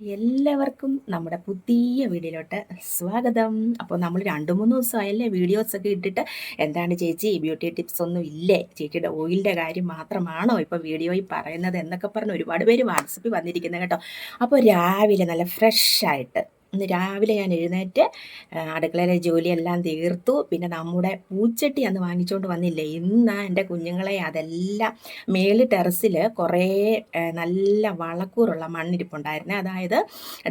എല്ലാവർക്കും നമ്മുടെ പുതിയ വീഡിയോയിലോട്ട് സ്വാഗതം. അപ്പോൾ നമ്മൾ രണ്ട് മൂന്ന് ദിവസമായല്ലേ വീഡിയോസൊക്കെ ഇട്ടിട്ട്. എന്താണ് ചേച്ചി ബ്യൂട്ടി ടിപ്സ് ഒന്നും ഇല്ലേ? ചേച്ചിയുടെ ഓയിലിന്റെ കാര്യം മാത്രമാണോ ഇപ്പോൾ വീഡിയോയിൽ പറയുന്നത് എന്നൊക്കെ പറഞ്ഞ് ഒരുപാട് പേര് വാട്സപ്പിൽ വന്നിരിക്കുന്നത് കേട്ടോ. അപ്പോൾ രാവിലെ നല്ല ഫ്രഷ് ആയിട്ട് ഇന്ന് രാവിലെ ഞാൻ എഴുന്നേറ്റ് അടുക്കളയിലെ ജോലിയെല്ലാം തീർത്തു. പിന്നെ നമ്മുടെ പൂച്ചട്ടി അന്ന് വാങ്ങിച്ചുകൊണ്ട് വന്നില്ല? ഇന്ന് എന്റെ കുഞ്ഞുങ്ങളെ അതെല്ലാം മേൽ ടെറസിൽ കുറേ നല്ല വളക്കൂറുള്ള മണ്ണിരിപ്പുണ്ടായിരുന്നു. അതായത്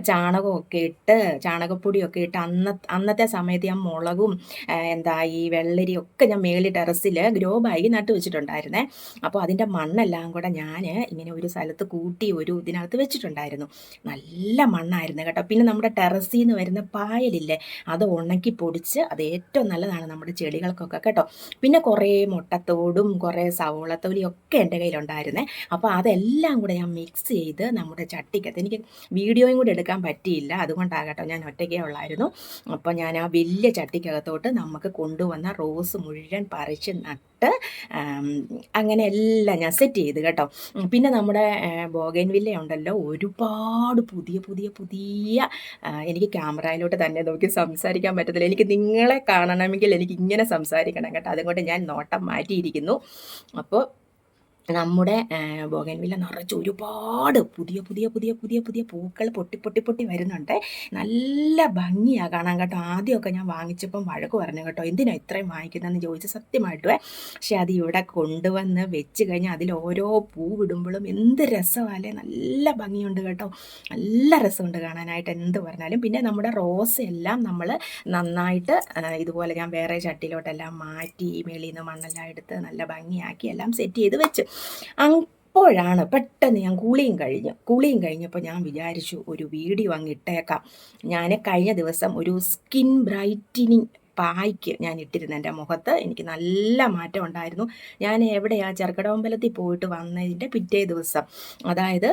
ചാണകമൊക്കെ ഇട്ട് ചാണകപ്പൊടിയൊക്കെ ഇട്ട് അന്ന അന്നത്തെ സമയത്ത് ഞാൻ മുളകും എന്താ ഈ വെള്ളരിയൊക്കെ ഞാൻ മേൽ ടെറസിൽ ഗ്രോ ബാഗ് നട്ടു വെച്ചിട്ടുണ്ടായിരുന്നേ. അപ്പോൾ അതിന്റെ മണ്ണെല്ലാം കൂടെ ഞാൻ ഇങ്ങനെ ഒരു സ്ഥലത്ത് കൂട്ടി ഒരു ഇതിനകത്ത് വെച്ചിട്ടുണ്ടായിരുന്നു. നല്ല മണ്ണായിരുന്നു കേട്ടോ. പിന്നെ നമ്മുടെ ടെറസിൽ വരുന്ന പായലില്ലേ അത് ഉണക്കി പൊടിച്ച് അത് ഏറ്റവും നല്ലതാണ് നമ്മുടെ ചെടികൾക്കൊക്കെ കേട്ടോ. പിന്നെ കുറേ മുട്ടത്തോടും കുറേ സവോളത്തോലിയും ഒക്കെ എന്റെ കയ്യിലുണ്ടായിരുന്നേ. അപ്പോൾ അതെല്ലാം കൂടെ ഞാൻ മിക്സ് ചെയ്ത് നമ്മുടെ ചട്ടിക്കകത്ത് എനിക്ക് വീഡിയോയും കൂടി എടുക്കാൻ പറ്റിയില്ല അതുകൊണ്ടാകട്ടോ ഞാൻ ഒറ്റയ്ക്കേ ഉള്ളായിരുന്നു. അപ്പോൾ ഞാൻ ആ വലിയ ചട്ടിക്കകത്തോട്ട് നമുക്ക് കൊണ്ടുവന്ന റോസ് മുഴുവൻ പറിച്ച് നട്ട് അങ്ങനെ എല്ലാം ഞാൻ സെറ്റ് ചെയ്ത് കേട്ടോ. പിന്നെ നമ്മുടെ ബോഗൻവില്ല ഉണ്ടല്ലോ ഒരുപാട് പുതിയ പുതിയ പുതിയ എനിക്ക് ക്യാമറയിലോട്ട് തന്നെ നോക്കി സംസാരിക്കാൻ പറ്റത്തില്ല. എനിക്ക് നിങ്ങളെ കാണണമെങ്കിൽ എനിക്ക് ഇങ്ങനെ സംസാരിക്കണം കേട്ടോ. അതുകൊണ്ട് ഞാൻ നോട്ടം മാറ്റിയിരിക്കുന്നു. അപ്പോൾ നമ്മുടെ ബോഗൻവില്ല നിറച്ച് ഒരുപാട് പുതിയ പുതിയ പുതിയ പുതിയ പുതിയ പൂക്കൾ പൊട്ടി പൊട്ടി പൊട്ടി വരുന്നുണ്ട്. നല്ല ഭംഗിയാണ് കാണാൻ കേട്ടോ. ആദ്യമൊക്കെ ഞാൻ വാങ്ങിച്ചപ്പം വഴക്ക് പറഞ്ഞു കേട്ടോ എന്തിനാ ഇത്രയും വാങ്ങിക്കുന്നതെന്ന് ചോദിച്ച് സത്യമായിട്ട് പക്ഷെ അത് ഇവിടെ കൊണ്ടുവന്ന് വെച്ച് കഴിഞ്ഞാൽ അതിൽ ഓരോ പൂ വിടുമ്പോഴും എന്ത് രസമല്ലേ? നല്ല ഭംഗിയുണ്ട് കേട്ടോ. നല്ല രസമുണ്ട് കാണാനായിട്ട് എന്ത് പറഞ്ഞാലും. പിന്നെ നമ്മുടെ റോസ് എല്ലാം നമ്മൾ നന്നായിട്ട് ഇതുപോലെ ഞാൻ വേറെ ചട്ടിയിലോട്ടെല്ലാം മാറ്റി മേളിൽ നിന്ന് മണ്ണെല്ലാം എടുത്ത് നല്ല ഭംഗിയാക്കി എല്ലാം സെറ്റ് ചെയ്ത് വെച്ച്. അപ്പോഴാണ് പെട്ടെന്ന് ഞാൻ കുളിയും കഴിഞ്ഞു കുളിയും കഴിഞ്ഞപ്പോൾ ഞാൻ വിചാരിച്ചു ഒരു വീഡിയോ അങ്ങ് ഇട്ടേക്കാം. ഞാൻ കഴിഞ്ഞ ദിവസം ഒരു സ്കിൻ ബ്രൈറ്റനിങ് പായ്ക്ക് ഞാൻ ഇട്ടിരുന്നു എന്റെ മുഖത്ത്. എനിക്ക് നല്ല മാറ്റം ഉണ്ടായിരുന്നു. ഞാൻ എവിടെയാണ് ചെറുക്കടമ്പലത്തിൽ പോയിട്ട് വന്നതിന്റെ പിറ്റേ ദിവസം. അതായത്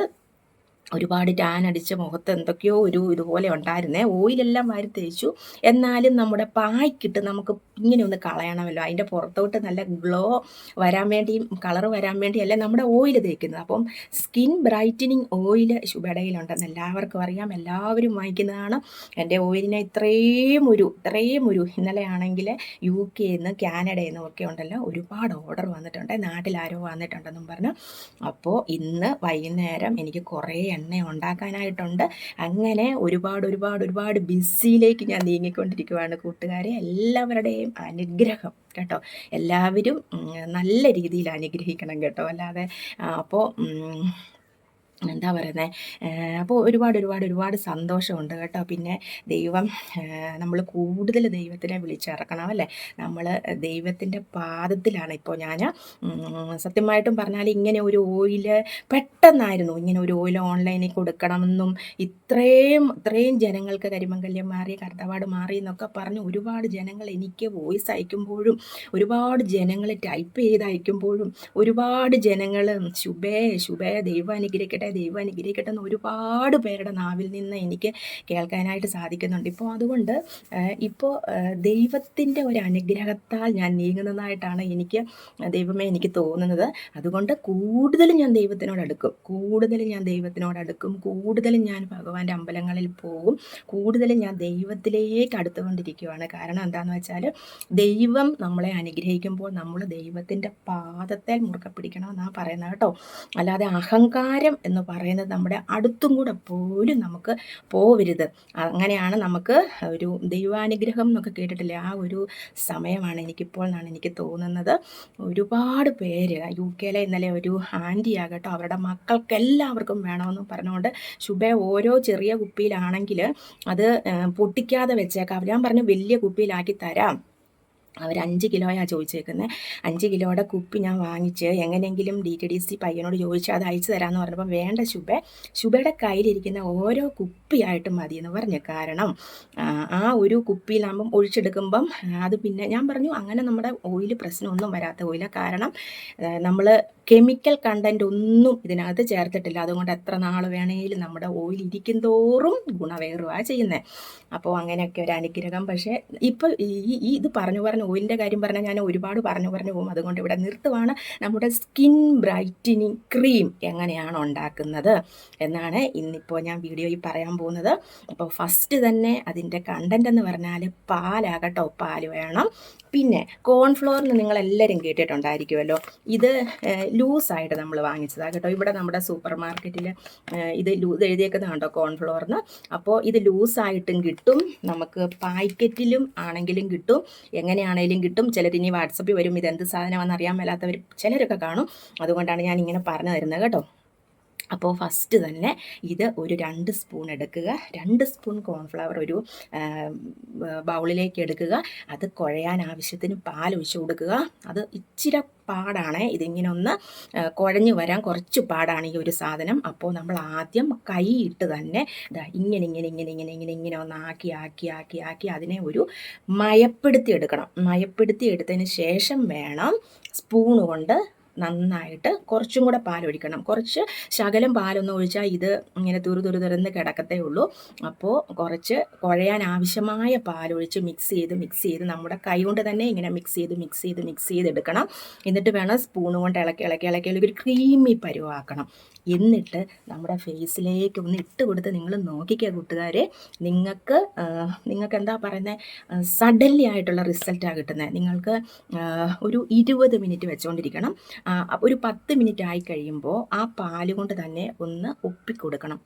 ഒരുപാട് ടാൻ അടിച്ച മുഖത്ത് എന്തൊക്കെയോ ഒരു ഇതുപോലെ ഉണ്ടായിരുന്നേ. ഓയിലെല്ലാം വാരി തേച്ചു. എന്നാലും നമ്മുടെ പായ്ക്കിട്ട് നമുക്ക് ഇങ്ങനെ ഒന്ന് കളയണമല്ലോ. അതിന്റെ പുറത്തോട്ട് നല്ല ഗ്ലോ വരാൻ വേണ്ടിയും കളർ വരാൻ വേണ്ടിയല്ല നമ്മുടെ ഓയിൽ തേക്കുന്നത്. അപ്പം സ്കിൻ ബ്രൈറ്റനിങ് ഓയിൽ ശുഭടയിലുണ്ടെന്ന് എല്ലാവർക്കും അറിയാം. എല്ലാവരും വാങ്ങിക്കുന്നതാണ്. എന്റെ ഓയിലിനെ ഇത്രയും ഒരു ഇത്രയും ഒരു ഇന്നലെ ആണെങ്കിൽ യു കെയിൽ നിന്ന് കാനഡയിൽ നിന്നും ഒക്കെ ഉണ്ടല്ലോ. ഒരുപാട് ഓർഡർ വന്നിട്ടുണ്ട്. നാട്ടിൽ ആരോ വന്നിട്ടുണ്ടെന്നും പറഞ്ഞു. അപ്പോൾ ഇന്ന് വൈകുന്നേരം എനിക്ക് കുറേ എണ്ണ ഉണ്ടാക്കാനായിട്ടുണ്ട്. അങ്ങനെ ഒരുപാട് ഒരുപാട് ഒരുപാട് ബിസിയിലേക്ക് ഞാൻ നീങ്ങിക്കൊണ്ടിരിക്കുകയാണ് കൂട്ടുകാരെ. എല്ലാവരുടെയും അനുഗ്രഹം കേട്ടോ. എല്ലാവരും നല്ല രീതിയിൽ അനുഗ്രഹിക്കണം കേട്ടോ. അല്ലാതെ അപ്പോൾ എന്താ പറയുന്നത് അപ്പോൾ ഒരുപാട് ഒരുപാട് ഒരുപാട് സന്തോഷമുണ്ട് കേട്ടോ. പിന്നെ ദൈവം നമ്മൾ കൂടുതൽ ദൈവത്തിനെ വിളിച്ചിറക്കണം അല്ലേ? നമ്മൾ ദൈവത്തിന്റെ പാദത്തിലാണ് ഇപ്പോൾ ഞാൻ സത്യമായിട്ടും പറഞ്ഞാൽ ഇങ്ങനെ ഒരു ഓയിൽ പെട്ടെന്നായിരുന്നു. ഇങ്ങനെ ഒരു ഓയിൽ ഓൺലൈനിൽ കൊടുക്കണമെന്നും ഇത്രയും ഇത്രയും ജനങ്ങൾക്ക് കരിമംഗല്യം മാറി കർത്തവാട് മാറി എന്നൊക്കെ പറഞ്ഞ് ഒരുപാട് ജനങ്ങൾ എനിക്ക് വോയിസ് അയക്കുമ്പോഴും ഒരുപാട് ജനങ്ങൾ ടൈപ്പ് ചെയ്ത് അയക്കുമ്പോഴും ഒരുപാട് ജനങ്ങൾ ശുഭേ ശുഭേ ദൈവം അനുഗ്രഹിക്കട്ടെ അനുഗ്രഹിക്കട്ടെ ദൈവം അനുഗ്രഹിക്കട്ടെ എന്ന് ഒരുപാട് പേരുടെ നാവിൽ നിന്ന് എനിക്ക് കേൾക്കാനായിട്ട് സാധിക്കുന്നുണ്ട്. ഇപ്പോൾ അതുകൊണ്ട് ഇപ്പോൾ ദൈവത്തിന്റെ ഒരു അനുഗ്രഹത്താൽ ഞാൻ നീങ്ങുന്നതായിട്ടാണ് എനിക്ക് ദൈവമേ എനിക്ക് തോന്നുന്നത്. അതുകൊണ്ട് കൂടുതൽ ഞാൻ ദൈവത്തിനോട് അടുക്കും. കൂടുതലും ഞാൻ ദൈവത്തിനോട് അടുക്കും. കൂടുതലും ഞാൻ ഭഗവാന്റെ അമ്പലങ്ങളിൽ പോകും. കൂടുതലും ഞാൻ ദൈവത്തിലേക്ക് അടുത്തുകൊണ്ടിരിക്കുകയാണ് കാരണം എന്താണെന്ന് വെച്ചാൽ ദൈവം നമ്മളെ അനുഗ്രഹിക്കുമ്പോൾ നമ്മൾ ദൈവത്തിന്റെ പാദത്തെ മുറുക്കെ പിടിക്കണമെന്നാണ് പറയുന്നത് കേട്ടോ. അല്ലാതെ അഹങ്കാരം എന്ന് എന്ന് പറയുന്നത് നമ്മുടെ അടുത്തും കൂടെ പോലും നമുക്ക് പോവരുത്. അങ്ങനെയാണ് നമുക്ക് ഒരു ദൈവാനുഗ്രഹം എന്നൊക്കെ കേട്ടിട്ടില്ലേ? ആ ഒരു സമയമാണ് എനിക്കിപ്പോൾ എന്നാണ് എനിക്ക് തോന്നുന്നത്. ഒരുപാട് പേര് യു കെയിലെ ഇന്നലെ ഒരു ആന്റി ആകട്ടോ അവരുടെ മക്കൾക്ക് എല്ലാവർക്കും വേണമെന്ന് പറഞ്ഞുകൊണ്ട് ശുഭ ഓരോ ചെറിയ കുപ്പിയിലാണെങ്കിൽ അത് പൊട്ടിക്കാതെ വെച്ചേക്കാം. ഞാൻ പറഞ്ഞു വലിയ കുപ്പിയിലാക്കി തരാം. അവർ അഞ്ച് കിലോയാണ് ചോദിച്ചേക്കുന്നത് അഞ്ച് കിലോയുടെ കുപ്പി ഞാൻ വാങ്ങിച്ച് എങ്ങനെയെങ്കിലും ഡി ടി ഡി സി പയ്യനോട് ചോദിച്ചാൽ അത് അയച്ചു തരാമെന്ന് പറഞ്ഞപ്പോൾ വേണ്ട ശുഭ ശുഭയുടെ കയ്യിലിരിക്കുന്ന ഓരോ കുപ്പിയായിട്ട് മതിയെന്ന് പറഞ്ഞു. കാരണം ആ ഒരു കുപ്പിയിലാകുമ്പം ഒഴിച്ചെടുക്കുമ്പം അത് പിന്നെ ഞാൻ പറഞ്ഞു അങ്ങനെ നമ്മുടെ ഓയിൽ പ്രശ്നമൊന്നും വരാത്ത ഓയില. കാരണം നമ്മൾ കെമിക്കൽ കണ്ടന്റ് ഒന്നും ഇതിനകത്ത് ചേർത്തിട്ടില്ല. അതുകൊണ്ട് എത്ര നാൾ വേണമെങ്കിലും നമ്മുടെ ഓയിൽ ഇരിക്കും തോറും ഗുണവേറുവാണ് ചെയ്യുന്നത് അപ്പോൾ അങ്ങനെയൊക്കെ ഒരു അനുഗ്രഹം. പക്ഷേ ഇപ്പോൾ ഈ ഇത് പറഞ്ഞു പറഞ്ഞ് ഓയിലിന്റെ കാര്യം പറഞ്ഞാൽ ഞാൻ ഒരുപാട് പറഞ്ഞു പറഞ്ഞു പോകും. അതുകൊണ്ട് ഇവിടെ നിർത്തുവാണ്. നമ്മുടെ സ്കിൻ ബ്രൈറ്റനിങ് ക്രീം എങ്ങനെയാണ് ഉണ്ടാക്കുന്നത് എന്നാണ് ഇന്നിപ്പോൾ ഞാൻ വീഡിയോയിൽ പറയാൻ പോകുന്നത്. അപ്പോൾ ഫസ്റ്റ് തന്നെ അതിന്റെ കണ്ടന്റ് എന്ന് പറഞ്ഞാൽ പാലാകട്ടോ പാൽ വേണം. പിന്നെ കോൺഫ്ലോറിന് നിങ്ങളെല്ലാവരും കേട്ടിട്ടുണ്ടായിരിക്കുമല്ലോ. ഇത് ലൂസായിട്ട് നമ്മൾ വാങ്ങിച്ചതാണ് കേട്ടോ. ഇവിടെ നമ്മുടെ സൂപ്പർ മാർക്കറ്റിൽ ഇത് ലൂസ് എഴുതിയേക്കുന്നത് കണ്ടോ കോൺഫ്ലോറിന് അപ്പോൾ ഇത് ലൂസായിട്ടും കിട്ടും. നമുക്ക് പാക്കറ്റിലും ആണെങ്കിലും കിട്ടും. എങ്ങനെയാണെങ്കിലും കിട്ടും. ചിലരിനി വാട്സപ്പിൽ വരും. ഇതെന്ത് സാധനമാണെന്ന് അറിയാൻ മേലാത്തവർ ചിലരൊക്കെ കാണും. അതുകൊണ്ടാണ് ഞാൻ ഇങ്ങനെ പറഞ്ഞു തരുന്നത് കേട്ടോ. അപ്പോൾ ഫസ്റ്റ് തന്നെ ഇത് ഒരു രണ്ട് സ്പൂൺ എടുക്കുക. രണ്ട് സ്പൂൺ കോൺഫ്ലവർ ഒരു ബൗളിലേക്ക് എടുക്കുക. അത് കുഴയാൻ ആവശ്യത്തിന് പാൽ ഒഴിച്ച് കൊടുക്കുക. അത് ഇച്ചിരി പാടാണ്. ഇതിങ്ങനെ ഒന്ന് കുഴഞ്ഞു വരാൻ കുറച്ച് പാടാണ് ഈ ഒരു സാധനം. അപ്പോൾ നമ്മൾ ആദ്യം കൈ ഇട്ട് തന്നെ ഇങ്ങനെ ഇങ്ങനെ ഇങ്ങനെ ഇങ്ങനെ ഇങ്ങനെ ഇങ്ങനെ ഒന്ന് ആക്കി ആക്കി ആക്കി ആക്കി അതിനെ ഒരു മയപ്പെടുത്തി എടുക്കണം. മയപ്പെടുത്തി എടുത്തതിന് ശേഷം വേണം സ്പൂൺ കൊണ്ട് നന്നായിട്ട് കുറച്ചും കൂടെ പാലൊഴിക്കണം. കുറച്ച് ശകലം പാലൊന്നും ഒഴിച്ചാൽ ഇത് ഇങ്ങനെ തുറു തുറു തുറന്ന് കിടക്കത്തേ ഉള്ളൂ. അപ്പോൾ കുറച്ച് കുഴയാൻ ആവശ്യമായ പാലൊഴിച്ച് മിക്സ് ചെയ്ത് മിക്സ് ചെയ്ത് നമ്മുടെ കൈ കൊണ്ട് തന്നെ ഇങ്ങനെ മിക്സ് ചെയ്ത് മിക്സ് ചെയ്ത് മിക്സ് ചെയ്തെടുക്കണം എന്നിട്ട് വേണം സ്പൂൺ കൊണ്ട് ഇളക്കി ഇളക്കി ഇളക്കി ഒരു ക്രീമി പരുവാക്കണം. എന്നിട്ട് നമ്മുടെ ഫേസിലേക്ക് ഒന്ന് ഇട്ട് കൊടുത്ത് നിങ്ങൾ നോക്കിക്കുക കൂട്ടുകാരെ നിങ്ങൾക്ക് നിങ്ങൾക്ക് എന്താ പറയുന്നത് സഡൻലി ആയിട്ടുള്ള റിസൾട്ടാണ് കിട്ടുന്നത് നിങ്ങൾക്ക് ഒരു ഇരുപത് മിനിറ്റ് വെച്ചുകൊണ്ടിരിക്കണം ഒരു പത്ത് മിനിറ്റ് ആയി കഴിയുമ്പോൾ ആ പാൽ കൊണ്ട് തന്നെ ഒന്ന് ഒപ്പിക്കൊടുക്കണം.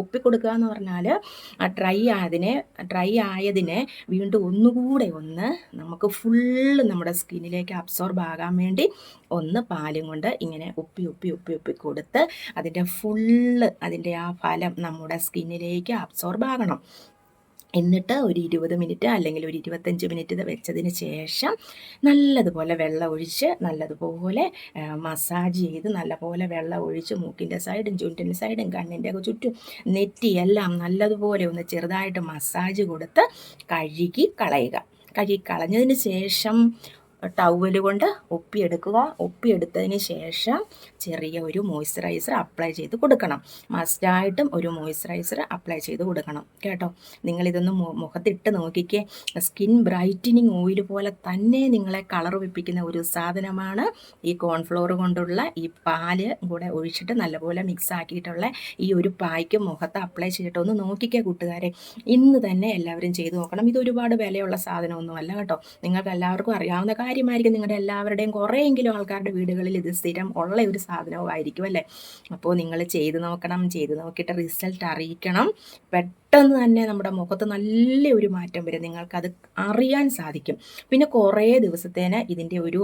ഒപ്പിക്കൊടുക്കുക എന്ന് പറഞ്ഞാൽ ഡ്രൈ ആയതിനെ ഡ്രൈ ആയതിനെ വീണ്ടും ഒന്നുകൂടെ ഒന്ന് നമുക്ക് ഫുള്ള് നമ്മുടെ സ്കിന്നിലേക്ക് അബ്സോർബ് ആകാൻ വേണ്ടി ഒന്ന് പാലും കൊണ്ട് ഇങ്ങനെ ഉപ്പി ഉപ്പി ഉപ്പി ഉപ്പി കൊടുത്ത് അതിന്റെ ഫുള്ള് അതിന്റെ ആ ഫലം നമ്മുടെ സ്കിന്നിലേക്ക് അബ്സോർബ് ആകണം. എന്നിട്ട് ഒരു ഇരുപത് മിനിറ്റ് അല്ലെങ്കിൽ ഒരു ഇരുപത്തഞ്ച് മിനിറ്റ് വെച്ചതിന് ശേഷം നല്ലതുപോലെ വെള്ളം ഒഴിച്ച് നല്ലതുപോലെ മസാജ് ചെയ്ത് നല്ലപോലെ വെള്ളം ഒഴിച്ച് മൂക്കിന്റെ സൈഡും ചുണ്ടിന്റെ സൈഡും കണ്ണിന്റെ ചുറ്റും നെറ്റി എല്ലാം നല്ലതുപോലെ ഒന്ന് ചെറുതായിട്ട് മസാജ് കൊടുത്ത് കഴുകി കളയുക. കഴുകി കളഞ്ഞതിന് ശേഷം ടവൽ കൊണ്ട് ഒപ്പിയെടുക്കുക. ഒപ്പിയെടുത്തതിന് ശേഷം ചെറിയ ഒരു മോയ്സ്ചറൈസർ അപ്ലൈ ചെയ്ത് കൊടുക്കണം. മസ്റ്റായിട്ടും ഒരു മോയ്സ്ചറൈസർ അപ്ലൈ ചെയ്ത് കൊടുക്കണം. കേട്ടോ? നിങ്ങളിതൊന്ന് മുഖത്തിട്ട് നോക്കിക്കേ. സ്കിൻ ബ്രൈറ്റനിങ് ഓയിൽ പോലെ തന്നെ നിങ്ങളെ കളർ വെപ്പിക്കുന്ന ഒരു സാധനമാണ് ഈ കോൺഫ്ലോർ കൊണ്ടുള്ള ഈ പാൽ കൂടെ ഒഴിച്ചിട്ട് നല്ലപോലെ മിക്സ് ആക്കിയിട്ടുള്ള ഈ ഒരു പായ്ക്ക് മുഖത്ത് അപ്ലൈ ചെയ്തിട്ട് ഒന്ന് നോക്കിക്കേ കൂട്ടുകാരെ. ഇന്ന് തന്നെ എല്ലാവരും ചെയ്തു നോക്കണം. ഇത് ഒരുപാട് വിലയുള്ള സാധനമൊന്നുമല്ല കേട്ടോ. നിങ്ങൾക്ക് എല്ലാവർക്കും അറിയാവുന്ന കാര്യമായിരിക്കും നിങ്ങളുടെ എല്ലാവരുടെയും കുറേയെങ്കിലും ആൾക്കാരുടെ വീടുകളിൽ ഇത് സ്ഥിരം ഉള്ള ഒരു സാധനവും അല്ലേ? അപ്പോൾ നിങ്ങൾ ചെയ്ത് നോക്കണം ചെയ്ത് നോക്കിയിട്ട് റിസൾട്ട് അറിയിക്കണം. പെട്ടെന്ന് തന്നെ നമ്മുടെ മുഖത്ത് നല്ല ഒരു മാറ്റം വരും. നിങ്ങൾക്കത് അറിയാൻ സാധിക്കും. പിന്നെ കുറേ ദിവസത്തേന് ഇതിന്റെ ഒരു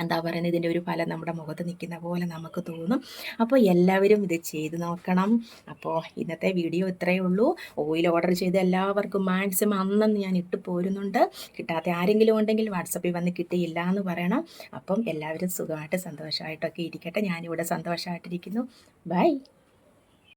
എന്താ പറയുന്നത് ഇതിന്റെ ഒരു ഫലം നമ്മുടെ മുഖത്ത് നിൽക്കുന്ന പോലെ നമുക്ക് തോന്നും. അപ്പോൾ എല്ലാവരും ഇത് ചെയ്ത് നോക്കണം. അപ്പോൾ ഇന്നത്തെ വീഡിയോ ഇത്രയേ ഉള്ളൂ. ഓയിൽ ഓർഡർ ചെയ്ത് എല്ലാവർക്കും മാക്സിമം അന്നെന്ന് ഞാൻ ഇട്ട് പോരുന്നുണ്ട്. കിട്ടാത്ത ആരെങ്കിലും ഉണ്ടെങ്കിൽ വാട്സപ്പിൽ വന്ന് കിട്ടിയില്ല എന്ന് പറയണം. അപ്പം എല്ലാവരും സുഖമായിട്ട് സന്തോഷമായിട്ടൊക്കെ ഇരിക്കട്ടെ. ഞാനിവിടെ സന്തോഷമായിട്ടിരിക്കുന്നു. ബൈ.